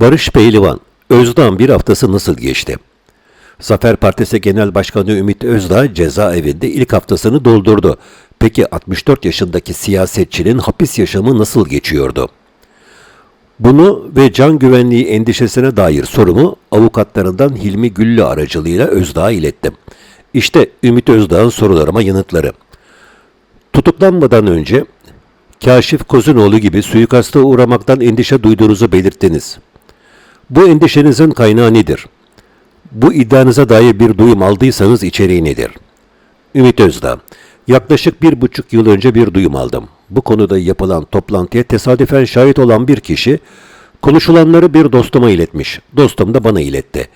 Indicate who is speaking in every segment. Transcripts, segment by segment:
Speaker 1: Barış Pehlivan, Özdağ'ın bir haftası nasıl geçti? Zafer Partisi Genel Başkanı Ümit Özdağ cezaevinde ilk haftasını doldurdu. Peki 64 yaşındaki siyasetçinin hapis yaşamı nasıl geçiyordu? Bunu ve can güvenliği endişesine dair sorumu avukatlarından Hilmi Güllü aracılığıyla Özdağ'a ilettim. İşte Ümit Özdağ'ın sorularıma yanıtları. Tutuklanmadan önce Kaşif Kozunoğlu gibi suikasta uğramaktan endişe duyduğunuzu belirttiniz. Bu endişenizin kaynağı nedir? Bu iddianıza dair bir duyum aldıysanız içeriği nedir? Ümit Özdağ, yaklaşık bir buçuk yıl önce bir duyum aldım. Bu konuda yapılan toplantıya tesadüfen şahit olan bir kişi, konuşulanları bir dostuma iletmiş. Dostum da bana iletti.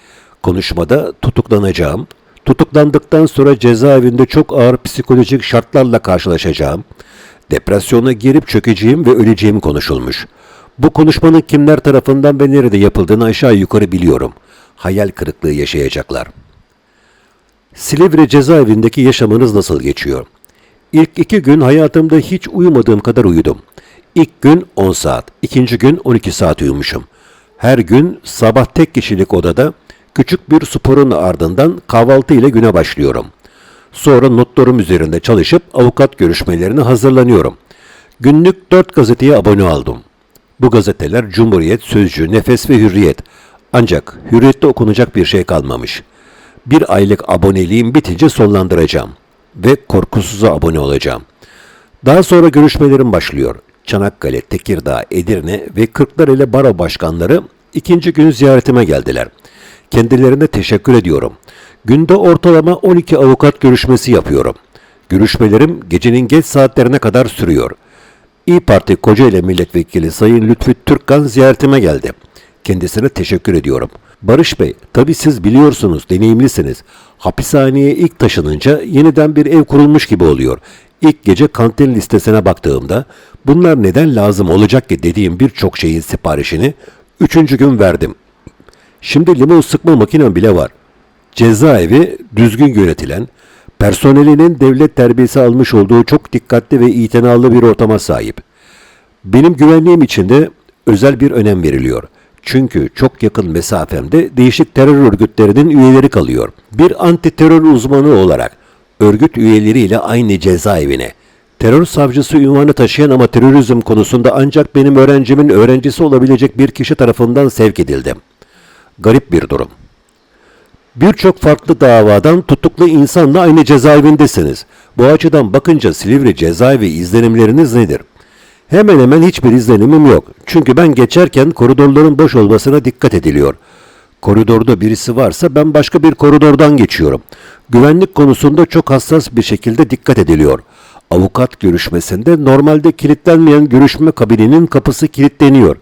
Speaker 1: Konuşmada tutuklanacağım, tutuklandıktan sonra cezaevinde çok ağır psikolojik şartlarla karşılaşacağım, depresyona girip çökeceğim ve öleceğim konuşulmuş. Bu konuşmanın kimler tarafından ve nerede yapıldığını aşağı yukarı biliyorum. Hayal kırıklığı yaşayacaklar. Silivri cezaevindeki yaşamınız nasıl geçiyor? İlk iki gün hayatımda hiç uyumadığım kadar uyudum. İlk gün 10 saat, ikinci gün 12 saat uyumuşum. Her gün sabah tek kişilik odada küçük bir sporun ardından kahvaltı ile güne başlıyorum. Sonra notlarım üzerinde çalışıp avukat görüşmelerine hazırlanıyorum. Günlük 4 gazeteye abone oldum. Bu gazeteler Cumhuriyet, Sözcü, Nefes ve Hürriyet. Ancak Hürriyet'te okunacak bir şey kalmamış. Bir aylık aboneliğim bitince sonlandıracağım ve korkusuza abone olacağım. Daha sonra görüşmelerim başlıyor. Çanakkale, Tekirdağ, Edirne ve Kırklareli Baro başkanları ikinci gün ziyaretime geldiler. Kendilerine teşekkür ediyorum. Günde ortalama 12 avukat görüşmesi yapıyorum. Görüşmelerim gecenin geç saatlerine kadar sürüyor. İyi Parti Kocaeli Milletvekili Sayın Lütfü Türkkan ziyaretime geldi. Kendisine teşekkür ediyorum. Barış Bey, tabii siz biliyorsunuz, deneyimlisiniz. Hapishaneye ilk taşınınca yeniden bir ev kurulmuş gibi oluyor. İlk gece kantin listesine baktığımda bunlar neden lazım olacak ki dediğim birçok şeyin siparişini üçüncü gün verdim. Şimdi limon sıkma makinem bile var. Cezaevi düzgün yönetilen, personelinin devlet terbiyesi almış olduğu çok dikkatli ve itinalı bir ortama sahip. Benim güvenliğim için de özel bir önem veriliyor. Çünkü çok yakın mesafemde değişik terör örgütlerinin üyeleri kalıyor. Bir anti terör uzmanı olarak örgüt üyeleriyle aynı cezaevine, terör savcısı ünvanı taşıyan ama terörizm konusunda ancak benim öğrencimin öğrencisi olabilecek bir kişi tarafından sevk edildim. Garip bir durum. Birçok farklı davadan tutuklu insanla aynı cezaevindesiniz. Bu açıdan bakınca Silivri cezaevi izlenimleriniz nedir? Hemen hemen hiçbir izlenimim yok. Çünkü ben geçerken koridorların boş olmasına dikkat ediliyor. Koridorda birisi varsa ben başka bir koridordan geçiyorum. Güvenlik konusunda çok hassas bir şekilde dikkat ediliyor. Avukat görüşmesinde normalde kilitlenmeyen görüşme kabininin kapısı kilitleniyor.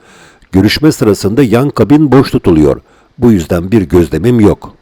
Speaker 1: Görüşme sırasında yan kabin boş tutuluyor. Bu yüzden bir gözlemim yok.''